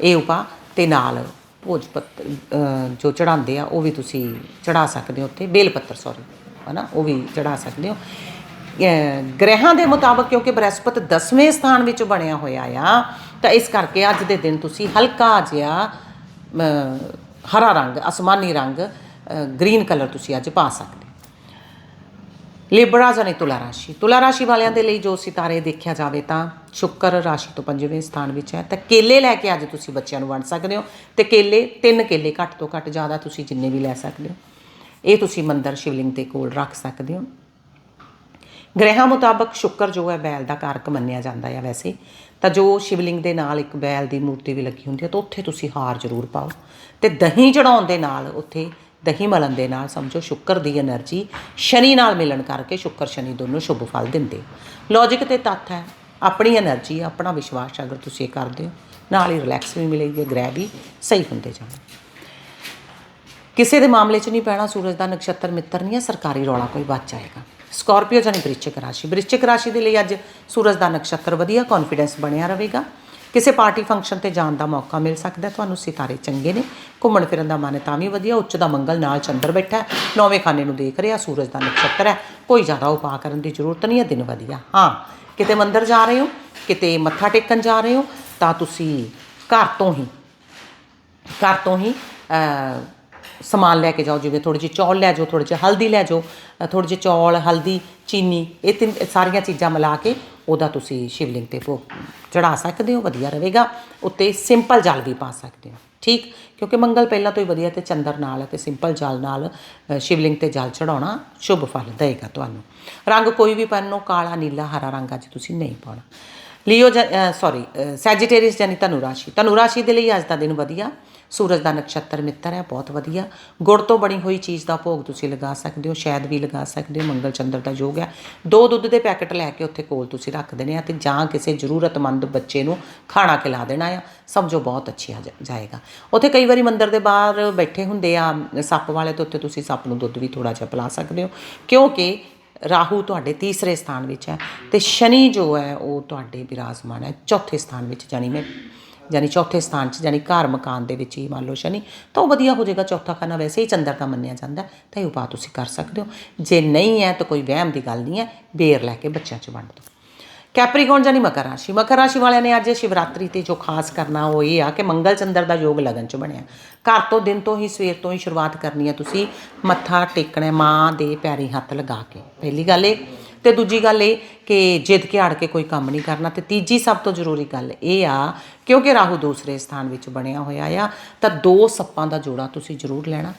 ਇਹ ਉਪਾ ਤੇ ਨਾਲ ਭੋਜ ਪੱਤਰ ਅ, ਜੋ ਚੜਾਉਂਦੇ ਆ ਉਹ ਵੀ ਤੁਸੀਂ ਚੜਾ ਸਕਦੇ ਹੋ ਉੱਥੇ। ਬੇਲ ਪੱਤਰ ਸੌਰੀ ਹਨਾ? ਉਹ ਵੀ ਚੜਾ ਸਕਦੇ ਹੋ। ਅ, ਗ੍ਰਹਿਾਂ ਦੇ ਮੁਤਾਬਕ ਕਿਉਂਕਿ ਬ੍ਰਹਿਸਪਤ 10ਵੇਂ ਸਥਾਨ ਵਿੱਚ ਬਣਿਆ ਹੋਇਆ ਆ ਤਾਂ ਇਸ ਕਰਕੇ ਅੱਜ ਦੇ ਦਿਨ ਤੁਸੀਂ ਹਲਕਾ ਜਿਹਾ ਅ, ਹਰਾ ਰੰਗ ਅਸਮਾਨੀ ਰੰਗ ਗ੍ਰੀਨ ਕਲਰ ਤੁਸੀਂ ਅੱਜ ਪਾ ਸਕਦੇ ਹੋ ਲਿਬਰਾ ਜਾਨੀ ਤੁਲਾ ਰਾਸ਼ੀ। ਤੁਲਾ ਰਾਸ਼ੀ ਵਾਲਿਆਂ ਦੇ ਲਈ ਜੋ ਸਿਤਾਰੇ ਦੇਖਿਆ ਜਾਵੇ ਤਾਂ ਸ਼ੁੱਕਰ ਰਾਸ਼ੀ ਤੋਂ ਪੰਜਵੇਂ ਸਥਾਨ ਵਿੱਚ ਹੈ। ਤਾਂ ਕੇਲੇ ਲੈ ਕੇ ਅੱਜ ਤੁਸੀਂ ਬੱਚਿਆਂ ਨੂੰ ਵੰਡ ਸਕਦੇ ਹੋ। ਤੇ ਕੇਲੇ, ਤਿੰਨ ਕੇਲੇ ਘੱਟ ਤੋਂ ਘੱਟ ਜ਼ਿਆਦਾ ਤੁਸੀਂ ਜਿੰਨੇ ਵੀ ਲੈ ਸਕਦੇ ਹੋ। ਇਹ ਤੁਸੀਂ ਮੰਦਰ ਸ਼ਿਵਲਿੰਗ ਦੇ ਕੋਲ ਰੱਖ ਸਕਦੇ ਹੋ। ਗ੍ਰਹਿਾਂ ਮੁਤਾਬਕ ਸ਼ੁੱਕਰ ਜੋ ਹੈ ਬੈਲ ਦਾ ਕਾਰਕ ਮੰਨਿਆ ਜਾਂਦਾ ਹੈ ਵੈਸੇ। ਤਾਂ ਜੋ ਸ਼ਿਵਲਿੰਗ ਦੇ ਨਾਲ ਇੱਕ ਬੈਲ ਦੀ ਮੂਰਤੀ ਵੀ ਲੱਗੀ ਹੁੰਦੀ ਹੈ, ਤਾਂ ਉੱਥੇ ਤੁਸੀਂ ਹਾਰ ਜ਼ਰੂਰ ਪਾਓ। ਤੇ ਦਹੀਂ ਚੜਾਉਣ ਦੇ ਨਾਲ ਉੱਥੇ ਦਹੀਂ ਮਲਣ ਦੇ ਨਾਲ ਸਮਝੋ ਸ਼ੁੱਕਰ ਦੀ એનર્ਜੀ ਸ਼ਨੀ ਨਾਲ ਮਿਲਣ ਕਰਕੇ ਸ਼ੁੱਕਰ ਸ਼ਨੀ ਦੋਨੋਂ ਸ਼ੁਭ ਫਲ ਦਿੰਦੇ। ਲੌਜੀਕ ਤੇ ਤੱਥ ਹੈ, ਆਪਣੀ એનર્ਜੀ ਆਪਣਾ ਵਿਸ਼ਵਾਸ ਅਗਰ ਤੁਸੀਂ ਇਹ ਕਰਦੇ ਹੋ, ਨਾਲ ਹੀ ਰਿਲੈਕਸ ਵੀ ਮਿਲੇਗੀ, ਗ੍ਰਹਿ ਵੀ ਸਹੀ ਹੁੰਦੇ ਜਾਣਗੇ। ਕਿਸੇ ਦੇ ਮਾਮਲੇ 'ਚ ਨਹੀਂ ਪੈਣਾ, ਸੂਰਜ ਦਾ ਨਕਸ਼ਤਰ ਮਿੱਤਰ ਨਹੀਂ ਹੈ, ਸਰਕਾਰੀ ਰੌਲਾ ਕੋਈ ਬਚ ਜਾਏਗਾ। ਸਕਾਰਪੀਓ ਜਾਨੀ ਬ੍ਰਿਸ਼ਚਿਕ ਰਾਸ਼ੀ ਬ੍ਰਿਸ਼ਚਿਕ ਰਾਸ਼ੀ ਦੇ ਲਈ ਅੱਜ ਸੂਰਜ ਦਾ ਨਕਸ਼ਤਰ ਵਧੀਆ ਕੌਨਫੀਡੈਂਸ ਬਣਿਆ ਰਹੇਗਾ। ਕਿਸੇ ਪਾਰਟੀ ਫੰਕਸ਼ਨ ਤੇ ਜਾਣ ਦਾ ਮੌਕਾ ਮਿਲ ਸਕਦਾ ਤੁਹਾਨੂੰ ਸਿਤਾਰੇ ਚੰਗੇ ਨੇ, ਘੁੰਮਣ ਫਿਰਨ ਦਾ ਮਨ ਤਾਂ ਵੀ ਵਧੀਆ, ਉੱਚ ਦਾ ਮੰਗਲ ਨਾਲ ਚੰਦਰ ਬੈਠਾ ਹੈ। ਨੌਵੇਂ ਖਾਨੇ ਨੂੰ ਦੇਖ ਰਿਹਾ, ਸੂਰਜ ਦਾ ਨਕਸ਼ਤਰ ਹੈ। ਕੋਈ ਜ਼ਿਆਦਾ ਉਪਾਅ ਕਰਨ ਦੀ ਜ਼ਰੂਰਤ ਨਹੀਂ ਹੈ, ਦਿਨ ਵਧੀਆ। ਹਾਂ, ਕਿਤੇ ਮੰਦਰ ਜਾ ਰਹੇ ਹੋ, ਕਿਤੇ ਮੱਥਾ ਟੇਕਣ ਜਾ ਰਹੇ ਹੋ, ਤਾਂ ਤੁਸੀਂ ਘਰ ਤੋਂ ਹੀ, ਘਰ ਤੋਂ ਹੀ ਸਮਾਨ ਲੈ ਕੇ ਜਾਓ। ਜਿਵੇਂ ਥੋੜੀ ਜਿਹੀ ਚੌਲ ਲੈ ਜਾਓ ਥੋੜੀ ਜਿਹੀ ਹਲਦੀ ਲੈ ਜਾਓ ਥੋੜੀ ਜਿਹੀ ਚੌਲ, ਹਲਦੀ, ਚੀਨੀ, ਇਹ ਤਿੰਨ, ਸਾਰੀਆਂ ਚੀਜ਼ਾਂ ਮਿਲਾ ਕੇ ਉਹਦਾ ਤੁਸੀਂ ਸ਼ਿਵਲਿੰਗ ਤੇ ਭੋਗ ਚੜਾ ਸਕਦੇ ਹੋ, ਵਧੀਆ ਰਹੇਗਾ। ਉੱਤੇ ਸਿੰਪਲ ਜਲ ਵੀ ਪਾ ਸਕਦੇ ਹੋ, ਠੀਕ? ਕਿਉਂਕਿ ਮੰਗਲ ਪਹਿਲਾਂ ਤੋਂ ਹੀ ਵਧੀਆ ਤੇ ਚੰਦਰ ਨਾਲ ਹੈ ਤੇ ਸਿੰਪਲ ਜਲ ਨਾਲ ਸ਼ਿਵਲਿੰਗ ਤੇ ਜਲ ਚੜਾਉਣਾ ਸ਼ੁਭ ਫਲ ਦੇਵੇਗਾ ਤੁਹਾਨੂੰ। ਰੰਗ ਕੋਈ ਵੀ ਪਹਿਨੋ, ਕਾਲਾ, ਨੀਲਾ, ਹਰਾ ਰੰਗ ਅੱਜ ਤੁਸੀਂ ਨਹੀਂ ਪਾਉਣਾ। ਲਿਓ ਸੌਰੀ ਸੈਜੀਟੇਰੀਅਸ ਜਾਨੀ ਧਨੁ ਰਾਸ਼ੀ। ਧਨੁ ਰਾਸ਼ੀ ਦੇ ਲਈ ਅੱਜ ਦਾ ਦਿਨ ਵਧੀਆ। ਸੂਰਜ ਦਾ ਨਕਸ਼ਤਰ ਮਿੱਤਰ ਹੈ, ਬਹੁਤ ਵਧੀਆ। ਗੁੜ ਤੋਂ ਬਣੀ ਹੋਈ ਚੀਜ਼ ਦਾ ਭੋਗ ਤੁਸੀਂ ਲਗਾ ਸਕਦੇ ਹੋ ਸ਼ਾਇਦ ਵੀ ਲਗਾ ਸਕਦੇ ਹੋ, ਮੰਗਲ ਚੰਦਰ ਦਾ ਯੋਗ ਹੈ। ਦੋ ਦੁੱਧ ਦੇ ਪੈਕਟ ਲੈ ਕੇ ਉੱਥੇ ਕੋਲ ਤੁਸੀਂ ਰੱਖ ਦੇਣੇ ਆ ਤੇ ਜਾਂ ਕਿਸੇ ਜ਼ਰੂਰਤਮੰਦ ਬੱਚੇ ਨੂੰ ਖਾਣਾ ਖਿਲਾ ਦੇਣਾ ਆ। ਸਮਝੋ ਬਹੁਤ ਅੱਛੀ ਆ ਜਾਏਗਾ। ਉੱਥੇ ਕਈ ਵਾਰੀ ਮੰਦਰ ਦੇ ਬਾਹਰ ਬੈਠੇ ਹੁੰਦੇ ਆ, ਸੱਪ ਵਾਲੇ ਤੇ ਉੱਥੇ ਤੁਸੀਂ ਸੱਪ ਨੂੰ ਦੁੱਧ ਵੀ ਥੋੜਾ ਜਿਹਾ ਪਿਲਾ ਸਕਦੇ ਹੋ। ਕਿਉਂਕਿ ਰਾਹੂ ਤੁਹਾਡੇ ਤੀਸਰੇ ਸਥਾਨ ਵਿੱਚ ਹੈ ਤੇ ਸ਼ਨੀ ਜੋ ਹੈ, ਉਹ ਤੁਹਾਡੇ ਬਿਰਾਜਮਾਨ ਹੈ, ਚੌਥੇ ਸਥਾਨ ਵਿੱਚ ਜਾਨੀ ਮੈਂ ਯਾਨੀ ਚੌਥੇ ਸਥਾਨ 'ਚ, ਯਾਨੀ ਘਰ ਮਕਾਨ ਦੇ ਵਿੱਚ ਹੀ ਮੰਨ ਲਓ ਸ਼ਨੀ, ਤਾਂ ਉਹ ਵਧੀਆ ਹੋ ਜਾਏਗਾ, ਚੌਥਾ ਖਾਨਾ ਵੈਸੇ ਹੀ ਚੰਦਰ ਦਾ ਮੰਨਿਆ ਜਾਂਦਾ ਤਾਂ ਇਹ ਉਪਾਅ ਤੁਸੀਂ ਕਰ ਸਕਦੇ ਹੋ। ਜੇ ਨਹੀਂ ਹੈ ਤਾਂ ਕੋਈ ਵਹਿਮ ਦੀ ਗੱਲ ਨਹੀਂ ਹੈ, ਬੇਰ ਲੈ ਕੇ ਬੱਚਿਆਂ 'ਚ ਵੰਡ ਦਿਓ। ਕੈਪਰੀਕੌਨ ਜਾਨੀ ਮਕਰ ਰਾਸ਼ੀ ਮਕਰ ਰਾਸ਼ੀ ਵਾਲਿਆਂ ਨੇ ਅੱਜ ਸ਼ਿਵਰਾਤਰੀ ਤੇ ਜੋ ਖਾਸ ਕਰਨਾ ਉਹ ਇਹ ਆ ਕਿ ਮੰਗਲ ਚੰਦਰ ਦਾ ਯੋਗ ਲਗਨ ਚ ਬਣਿਆ। ਘਰ ਤੋਂ ਦਿਨ ਤੋਂ ਹੀ ਸਵੇਰ ਤੋਂ ਹੀ ਸ਼ੁਰੂਆਤ ਕਰਨੀ ਹੈ ਤੁਸੀਂ, ਮੱਥਾ ਟੇਕਣਾ ਮਾਂ ਦੇ ਪੈਰੀ ਹੱਥ ਲਗਾ ਕੇ। ਪਹਿਲੀ ਗੱਲ ਇਹ ਤੇ ਦੂਜੀ ਗੱਲ ਇਹ ਕਿ ਜਿੱਦ ਕੇ ਅੜ ਕੇ ਕੋਈ ਕੰਮ ਨਹੀਂ ਕਰਨਾ ਤੇ ਤੀਜੀ ਸਭ ਤੋਂ ਜ਼ਰੂਰੀ ਗੱਲ ਇਹ ਆ, ਕਿਉਂਕਿ ਰਾਹੂ ਦੂਸਰੇ ਸਥਾਨ ਵਿੱਚ ਬਣਿਆ ਹੋਇਆ ਆ, ਤਾਂ ਦੋ ਸੱਪਾਂ ਦਾ ਜੋੜਾ ਤੁਸੀਂ ਜ਼ਰੂਰ ਲੈਣਾ।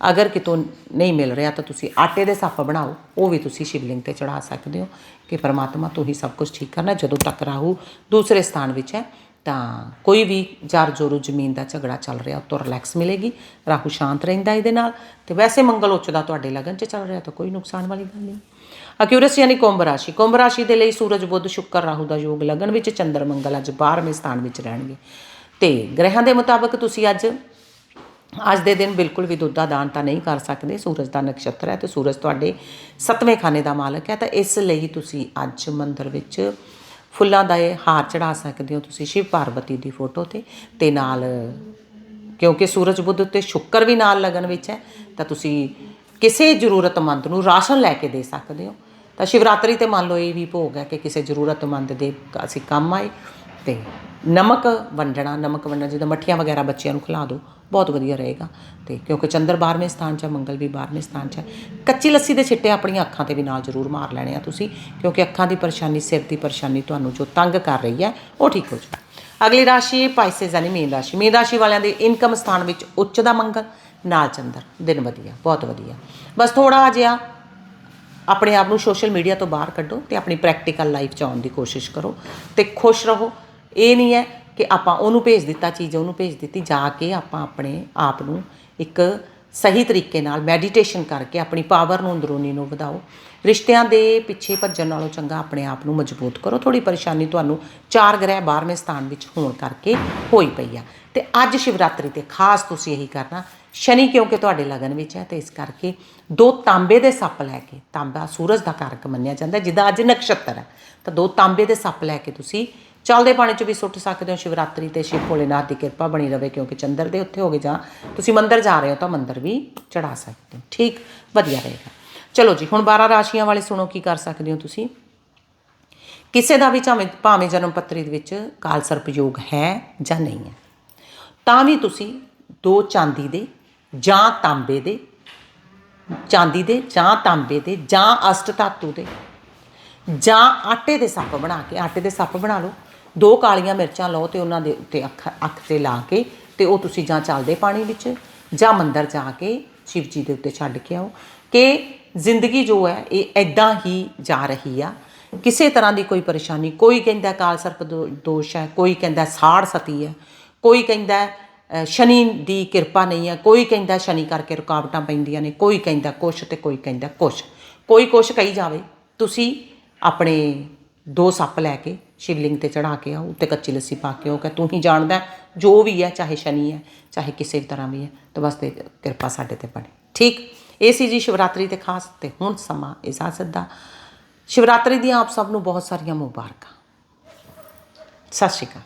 ਅਗਰ ਕਿਤੋਂ ਨਹੀਂ ਮਿਲ ਰਿਹਾ ਤਾਂ ਤੁਸੀਂ ਆਟੇ ਦੇ ਸੱਪ ਬਣਾਓ, ਉਹ ਵੀ ਤੁਸੀਂ ਸ਼ਿਵਲਿੰਗ ਤੇ ਚੜਾ ਸਕਦੇ ਹੋ ਕਿ ਪਰਮਾਤਮਾ ਤੂੰ ਹੀ ਸਭ ਕੁਝ ਠੀਕ ਕਰਨਾ ਜਦੋਂ ਤੱਕ ਰਾਹੂ ਦੂਸਰੇ ਸਥਾਨ ਵਿੱਚ ਹੈ। ਤਾਂ ਕੋਈ ਵੀ ਜਰ ਜੋਰੂ ਜ਼ਮੀਨ ਦਾ ਝਗੜਾ ਚੱਲ ਰਿਹਾ ਉਹ ਤੋਂ ਰਿਲੈਕਸ ਮਿਲੇਗੀ, ਰਾਹੂ ਸ਼ਾਂਤ ਰਹਿੰਦਾ ਇਹਦੇ ਨਾਲ, ਤੇ ਵੈਸੇ ਮੰਗਲ ਉੱਚ ਦਾ ਤੁਹਾਡੇ ਲਗਨ 'ਚ ਚੱਲ ਰਿਹਾ ਤਾਂ ਕੋਈ ਨੁਕਸਾਨ ਵਾਲੀ ਗੱਲ ਨਹੀਂ। ਅਕਿਊਰਸ ਯਾਨੀ ਕੁੰਭ ਰਾਸ਼ੀ ਕੁੰਭ ਰਾਸ਼ੀ ਦੇ ਲਈ ਸੂਰਜ, ਬੁੱਧ, ਸ਼ੁੱਕਰ, ਰਾਹੂ ਦਾ ਯੋਗ ਲਗਨ ਵਿੱਚ, ਚੰਦਰ, ਮੰਗਲ ਅੱਜ 12ਵੇਂ ਸਥਾਨ ਵਿੱਚ ਰਹਿਣਗੇ। ਤੇ ਗ੍ਰਹਿਾਂ ਦੇ ਮੁਤਾਬਕ ਤੁਸੀਂ ਅੱਜ ਅੱਜ ਦੇ ਦਿਨ ਬਿਲਕੁਲ ਵੀ ਦੁੱਧ ਦਾ ਦਾਨ ਤਾਂ ਨਹੀਂ ਕਰ ਸਕਦੇ, ਸੂਰਜ ਦਾ ਨਕਸ਼ਤਰ ਹੈ ਤੇ ਸੂਰਜ ਤੁਹਾਡੇ ਸੱਤਵੇਂ ਖਾਨੇ ਦਾ ਮਾਲਕ ਹੈ, ਤਾਂ ਇਸ ਲਈ ਤੁਸੀਂ ਅੱਜ ਮੰਦਰ ਵਿੱਚ ਫੁੱਲਾਂ ਦਾ ਇਹ ਹਾਰ ਚੜਾ ਸਕਦੇ ਹੋ ਤੁਸੀਂ ਸ਼ਿਵ ਪਾਰਵਤੀ ਦੀ ਫੋਟੋ ਤੇ। ਤੇ ਨਾਲ, ਕਿਉਂਕਿ ਸੂਰਜ ਬੁੱਧ ਤੇ ਸ਼ੁੱਕਰ ਵੀ ਨਾਲ ਲਗਨ ਵਿੱਚ ਹੈ, ਤਾਂ ਤੁਸੀਂ ਕਿਸੇ ਜ਼ਰੂਰਤਮੰਦ ਨੂੰ ਰਾਸ਼ਨ ਲੈ ਕੇ ਦੇ ਸਕਦੇ ਹੋ। ਤਾਂ ਸ਼ਿਵਰਾਤਰੀ ਤੇ ਮੰਨ ਲਓ ਇਹ ਵੀ ਭੋਗ ਹੈ ਕਿ ਕਿਸੇ ਜ਼ਰੂਰਤਮੰਦ ਦੇ ਅਸੀਂ ਕੰਮ ਆਏ ਤੇ ਨਮਕ ਵੰਡਣਾ ਨਮਕ ਵੰਡਣਾ, ਜਿੱਦਾਂ ਮੱਠੀਆਂ ਵਗੈਰਾ ਬੱਚਿਆਂ ਨੂੰ ਖਿਲਾ ਦਿਓ, ਬਹੁਤ ਵਧੀਆ ਰਹੇਗਾ। ਤੇ ਕਿਉਂਕਿ ਚੰਦਰ 12ਵੇਂ ਸਥਾਨ 'ਚ ਮੰਗਲ ਵੀ 12ਵੇਂ ਸਥਾਨ 'ਚ ਕੱਚੀ ਲੱਸੀ ਦੇ ਛਿੱਟੇ ਆਪਣੀਆਂ ਅੱਖਾਂ ਤੇ ਵੀ ਨਾਲ ਜ਼ਰੂਰ ਮਾਰ ਲੈਣੇ ਆ ਤੁਸੀਂ, ਕਿਉਂਕਿ ਅੱਖਾਂ ਦੀ ਪਰੇਸ਼ਾਨੀ, ਸਿਰ ਦੀ ਪਰੇਸ਼ਾਨੀ ਤੁਹਾਨੂੰ ਜੋ ਤੰਗ ਕਰ ਰਹੀ ਹੈ, ਉਹ ਠੀਕ ਹੋ ਜਾਊ। ਅਗਲੀ ਰਾਸ਼ੀ ਪਾਈਸੇਸ ਯਾਨੀ ਮੀਨ ਰਾਸ਼ੀ। ਮੀਨ ਰਾਸ਼ੀ ਵਾਲਿਆਂ ਦੇ ਇਨਕਮ ਸਥਾਨ ਵਿੱਚ ਉੱਚ ਦਾ ਮੰਗਲ, ਨਾਲ ਚੰਦਰ। ਦਿਨ ਵਧੀਆ, ਬਹੁਤ ਵਧੀਆ। ਬਸ ਥੋੜਾ ਜਿਹਾ ਆਪਣੇ ਆਪ ਨੂੰ ਸੋਸ਼ਲ ਮੀਡੀਆ ਤੋਂ ਬਾਹਰ ਕੱਢੋ ਤੇ ਆਪਣੀ ਪ੍ਰੈਕਟੀਕਲ ਲਾਈਫ 'ਚ ਆਉਣ ਦੀ ਕੋਸ਼ਿਸ਼ ਕਰੋ ਤੇ ਖੁਸ਼ ਰਹੋ। ਇਹ ਨਹੀਂ ਹੈ ਕਿ ਆਪਾਂ ਉਹਨੂੰ ਭੇਜ ਦਿੱਤਾ, ਚੀਜ਼ ਉਹਨੂੰ ਭੇਜ ਦਿੱਤੀ, ਜਾ ਕੇ ਆਪਾਂ ਆਪਣੇ ਆਪ ਨੂੰ ਇੱਕ ਸਹੀ ਤਰੀਕੇ ਨਾਲ ਮੈਡੀਟੇਸ਼ਨ ਕਰਕੇ ਆਪਣੀ ਪਾਵਰ ਨੂੰ, ਅੰਦਰੂਨੀ ਨੂੰ ਵਧਾਓ। ਰਿਸ਼ਤਿਆਂ ਦੇ ਪਿੱਛੇ ਭੱਜਣ ਨਾਲੋਂ ਚੰਗਾ ਆਪਣੇ ਆਪ ਨੂੰ ਮਜ਼ਬੂਤ ਕਰੋ। ਥੋੜੀ ਪਰੇਸ਼ਾਨੀ ਤੁਹਾਨੂੰ ਚਾਰ ਗ੍ਰਹਿ 12ਵੇਂ ਸਥਾਨ ਵਿੱਚ ਹੋਣ ਕਰਕੇ ਹੋਈ ਪਈ ਆ। ਤੇ ਅੱਜ ਸ਼ਿਵਰਾਤਰੀ ਤੇ ਖਾਸ ਤੁਸੀਂ ਇਹੀ ਕਰਨਾ ਸ਼ਨੀ ਕਿਉਂਕਿ ਤੁਹਾਡੇ ਲਗਨ ਵਿੱਚ ਹੈ ਤੇ ਇਸ ਕਰਕੇ ਦੋ ਤਾਂਬੇ ਦੇ ਸੱਪ ਲੈ ਕੇ ਤਾਂਬਾ ਸੂਰਜ ਦਾ ਕਾਰਕ ਮੰਨਿਆ ਜਾਂਦਾ ਹੈ, ਜਿਹਦਾ ਅੱਜ ਨਕਸ਼ਤਰ ਹੈ। ਤਾਂ ਦੋ ਤਾਂਬੇ ਦੇ ਸੱਪ ਲੈ ਕੇ ਤੁਸੀਂ ਚਲਦੇ ਪਾਣੀ 'ਚ ਵੀ ਸੁੱਟ ਸਕਦੇ ਹੋ ਸ਼ਿਵਰਾਤਰੀ ਤੇ ਸ਼ਿਵ ਭੋਲੇਨਾਥ ਦੀ ਕਿਰਪਾ ਬਣੀ ਰਵੇ ਕਿਉਂਕਿ ਚੰਦਰ ਦੇ ਉੱਥੇ ਹੋਗੇ ਜਾਂ ਤੁਸੀਂ ਮੰਦਰ ਜਾ ਰਹੇ ਹੋ ਤਾਂ ਮੰਦਰ ਵੀ ਚੜਾ ਸਕਦੇ ਹੋ। ਠੀਕ ਵਧੀਆ ਰਹੇਗਾ। ਚਲੋ ਜੀ ਹੁਣ 12 ਰਾਸ਼ੀਆਂ ਵਾਲੇ ਸੁਣੋ ਕੀ ਕਰ ਸਕਦੇ ਹੋ ਤੁਸੀਂ। ਕਿਸੇ ਦਾ ਵੀ ਚਾਵੇਂ ਭਾਵੇਂ ਜਨਮ ਪੱਤਰੀ ਦੇ ਵਿੱਚ ਕਾਲ ਸਰਪ ਯੋਗ ਹੈ ਜਾਂ ਨਹੀਂ ਹੈ ਤਾਂ ਵੀ ਤੁਸੀਂ ਦੋ ਚਾਂਦੀ ਦੇ ਜਾਂ ਤਾਂਬੇ ਦੇ, ਚਾਂਦੀ ਦੇ, ਜਾਂ ਤਾਂਬੇ ਦੇ, ਜਾਂ ਅਸ਼ਟ ਧਾਤੂ ਦੇ, ਜਾਂ ਆਟੇ ਦੇ ਸੱਪ ਬਣਾ ਕੇ, ਆਟੇ ਦੇ ਸੱਪ ਬਣਾ ਲਓ। ਦੋ ਕਾਲੀਆਂ ਮਿਰਚਾਂ ਲਓ ਤੇ ਉਹਨਾਂ ਦੇ ਉੱਤੇ ਅੱਖ ਅੱਖ ਤੇ ਲਾ ਕੇ ਤੇ ਉਹ ਤੁਸੀਂ ਜਾਂ ਚੱਲਦੇ ਪਾਣੀ ਵਿੱਚ ਜਾਂ ਮੰਦਰ ਜਾ ਕੇ ਸ਼ਿਵ ਜੀ ਦੇ ਉੱਤੇ ਛੱਡ ਕੇ ਆਓ ਕਿ ਜ਼ਿੰਦਗੀ ਜੋ ਹੈ ਇਹ ਐਦਾਂ ਹੀ ਜਾ ਰਹੀ ਆ। ਕਿਸੇ ਤਰ੍ਹਾਂ ਦੀ ਕੋਈ ਪਰੇਸ਼ਾਨੀ, ਕੋਈ ਕਹਿੰਦਾ ਕਾਲ ਸਰਪ ਦੋ- ਦੋਸ਼ ਹੈ, ਕੋਈ ਕਹਿੰਦਾ ਸਾੜ ਸਤੀ ਹੈ, ਕੋਈ ਕਹਿੰਦਾ ਸ਼ਨੀ ਦੀ ਕਿਰਪਾ ਨਹੀਂ ਹੈ। ਕੋਈ ਕਹਿੰਦਾ ਸ਼ਨੀ ਕਰਕੇ ਰੁਕਾਵਟਾਂ ਪੈਂਦੀਆਂ ਨੇ, ਕੋਈ ਕਹਿੰਦਾ ਕੁਛ ਤੇ ਕੋਈ ਕਹਿੰਦਾ ਕੁਛ। ਕੋਈ ਕੁਛ ਕਹੀ ਜਾਵੇ, ਤੁਸੀਂ ਆਪਣੇ ਦੋ ਸੱਪ ਲੈ ਕੇ ਸ਼ਿਵਲਿੰਗ ਤੇ ਚੜਾ ਕੇ ਆਓ, ਉੱਤੇ ਕੱਚੀ ਲੱਸੀ ਪਾ ਕੇ ਉਹ ਕਿ ਤੂੰ ਹੀ ਜਾਣਦਾ ਜੋ ਵੀ ਹੈ, ਚਾਹੇ ਸ਼ਨੀ ਹੈ, ਚਾਹੇ ਕਿਸੇ ਵੀ ਤਰ੍ਹਾਂ ਵੀ ਹੈ, ਤਾਂ ਬਸ ਤੇ ਕਿਰਪਾ ਸਾਡੇ ਤੇ ਬਣੇ। ਠੀਕ? ਇਹ ਸੀ ਜੀ ਸ਼ਿਵਰਾਤਰੀ ਤੇ ਖਾਸ, ਤੇ ਹੁਣ ਸਮਾਂ ਇਜਾਜ਼ਤ ਦਾ। ਸ਼ਿਵਰਾਤਰੀ ਦੀਆਂ ਆਪ ਸਭ ਨੂੰ ਬਹੁਤ ਸਾਰੀਆਂ ਮੁਬਾਰਕਾਂ। ਸਤਿ ਸ਼੍ਰੀ ਅਕਾਲ।